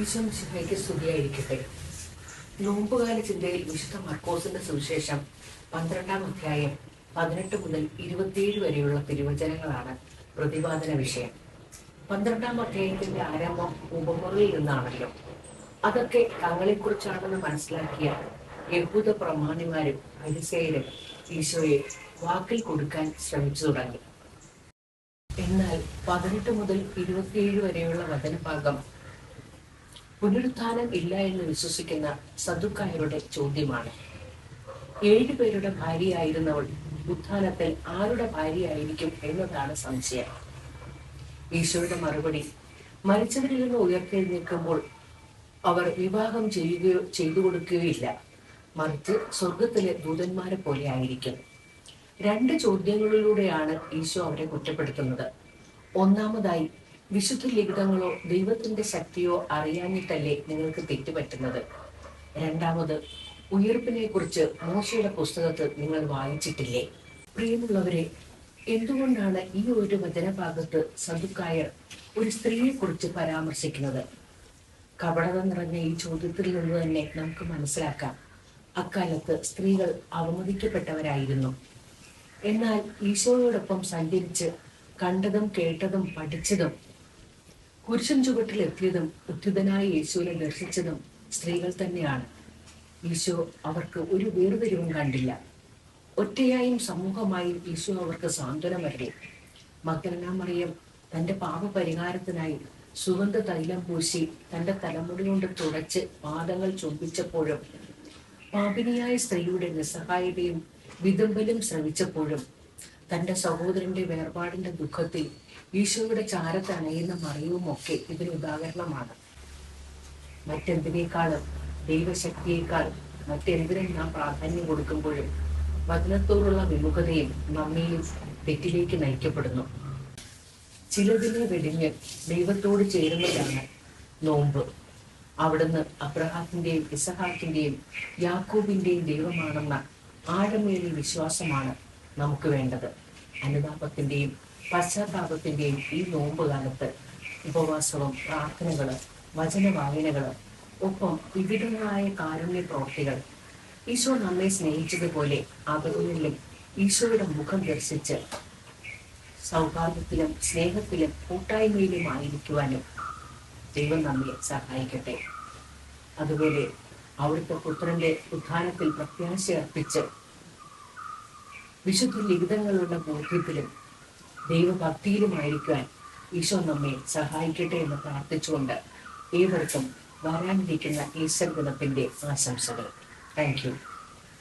ഈശ്വമിശിഹയ്ക്ക് സ്തുതിയായിരിക്കട്ടെ നോമ്പുകാല ചിന്തയിൽ വിശുദ്ധ മർക്കോസിന്റെ സുവിശേഷം പന്ത്രണ്ടാം അധ്യായം പതിനെട്ട് മുതൽ ഇരുപത്തിയേഴ് വരെയുള്ള തിരുവചനങ്ങളാണ് പ്രതിപാദന വിഷയം. പന്ത്രണ്ടാം അധ്യായത്തിന്റെ ആരംഭം ഉപമുറയിൽ നിന്നാണല്ലോ. അതൊക്കെ തങ്ങളെക്കുറിച്ചാണെന്ന് മനസ്സിലാക്കിയ യഹൂദ പ്രമാണിമാരും അരിസേരും ഈശോയെ വാക്കിൽ കൊടുക്കാൻ ശ്രമിച്ചു തുടങ്ങി. എന്നാൽ പതിനെട്ട് മുതൽ ഇരുപത്തിയേഴ് വരെയുള്ള വചനഭാഗം പുനരുത്ഥാനം ഇല്ല എന്ന് വിശ്വസിക്കുന്ന സദുക്കായരുടെ ചോദ്യമാണ്. ഏഴു പേരുടെ ഭാര്യയായിരുന്നവൾ ഉത്ഥാനത്തിൽ ആരുടെ ഭാര്യയായിരിക്കും എന്നതാണ് സംശയം. ഈശോയുടെ മറുപടി മരിച്ചവരിൽ നിന്ന് ഉയർത്തെഴുന്നേൽക്കുമ്പോൾ അവർ വിവാഹം ചെയ്യുകയോ ചെയ്തു കൊടുക്കുകയില്ല. മറിച്ച് സ്വർഗത്തിലെ ദൂതന്മാരെ പോലെ ആയിരിക്കും. രണ്ട് ചോദ്യങ്ങളിലൂടെയാണ് ഈശോ അവരെ കുറ്റപ്പെടുത്തുന്നത്. ഒന്നാമതായി വിശുദ്ധ ലിഖിതങ്ങളോ ദൈവത്തിന്റെ ശക്തിയോ അറിയാഞ്ഞിട്ടല്ലേ നിങ്ങൾക്ക് തെറ്റുപറ്റുന്നത്? രണ്ടാമത് ഉയർപ്പിനെ കുറിച്ച് മോശയുടെ പുസ്തകത്തിൽ നിങ്ങൾ വായിച്ചിട്ടില്ലേ? പ്രിയമുള്ളവരെ എന്തുകൊണ്ടാണ് ഈ ഒരു വചനഭാഗത്ത് സദുക്കായർ ഒരു സ്ത്രീയെ കുറിച്ച് പരാമർശിക്കുന്നത്? കപടത നിറഞ്ഞ ഈ ചോദ്യത്തിൽ നിന്ന് തന്നെ നമുക്ക് മനസ്സിലാക്കാം. അക്കാലത്ത് സ്ത്രീകൾ അവമതിക്കപ്പെട്ടവരായിരുന്നു. എന്നാൽ ഈശോയോടൊപ്പം സഞ്ചരിച്ച് കണ്ടതും കേട്ടതും പഠിച്ചതും കുരിശൻ ചുവട്ടിലെത്തിയതും ഉദ്ധിതനായ യേശുവിനെ ദർശിച്ചതും സ്ത്രീകൾ തന്നെയാണ്. ഈശോ അവർക്ക് ഒരു വേർതിരിവും കണ്ടില്ല. ഒറ്റയായും സമൂഹമായും ഈശോ അവർക്ക് സാന്ത്വനമല്ലേ മകനാ മറിയം തന്റെ പാപപരിഹാരത്തിനായി സുഗന്ധ തൈലം പൂശി തന്റെ തലമുടി കൊണ്ട് തുടച്ച് പാദങ്ങൾ ചുംബിച്ചപ്പോഴും പാപിനിയായ സ്ത്രീയുടെ നിസ്സഹായതയും വിതുമ്പലും ശ്രമിച്ചപ്പോഴും തന്റെ സഹോദരന്റെ വേർപാടിന്റെ ദുഃഖത്തിൽ ഈശോയുടെ ചാരത്തണയുന്ന മറിയുമൊക്കെ ഇതിന് ഉദാഹരണമാണ്. മറ്റെന്തിനേക്കാളും ദൈവശക്തിയേക്കാൾ മറ്റെന്തിനും നാം പ്രാധാന്യം കൊടുക്കുമ്പോഴും വചനത്തോടുള്ള വിമുഖതയും നമ്മയും തെറ്റിലേക്ക് നയിക്കപ്പെടുന്നു. ചിലതിനെ വെടിഞ്ഞ് ദൈവത്തോട് ചേരുന്നതാണ് നോമ്പ്. അവിടുന്ന് അബ്രഹാത്തിന്റെയും ഇസഹാക്കിന്റെയും യാക്കോബിന്റെയും ദൈവമാണെന്ന ആഴമേറിയ വിശ്വാസമാണ് നമുക്ക് വേണ്ടത്. അനുതാപത്തിന്റെയും പശ്ചാത്താപത്തിന്റെയും ഈ നോമ്പ് കാലത്ത് ഉപവാസവും പ്രാർത്ഥനകൾ വചന വായനകൾ ഒപ്പം വിവിധങ്ങളായ കാരുണ്യ പ്രവൃത്തികൾ ഈശോ നമ്മെ സ്നേഹിച്ചതുപോലെ അകലുകളിലും ഈശോയുടെ മുഖം ദർശിച്ച് സൗഹാർദ്ദത്തിലും സ്നേഹത്തിലും കൂട്ടായ്മയിലും ആയിരിക്കുവാനും ദൈവം നമ്മെ സഹായിക്കട്ടെ. അതുപോലെ അവിടുത്തെ പുത്രന്റെ ഉത്ഥാനത്തിൽ പ്രത്യാശ അർപ്പിച്ച് വിശുദ്ധ ലിഖിതങ്ങളുടെ ബോധ്യത്തിലും ദൈവഭക്തിയിലുമായിരിക്കാൻ ഈശോ നമ്മെ സഹായിക്കട്ടെ എന്ന് പ്രാർത്ഥിച്ചുകൊണ്ട് ഏവർക്കും വരാനിരിക്കുന്ന ഈശ്വർ ദിനത്തിന്റെ ആശംസകൾ. Thank you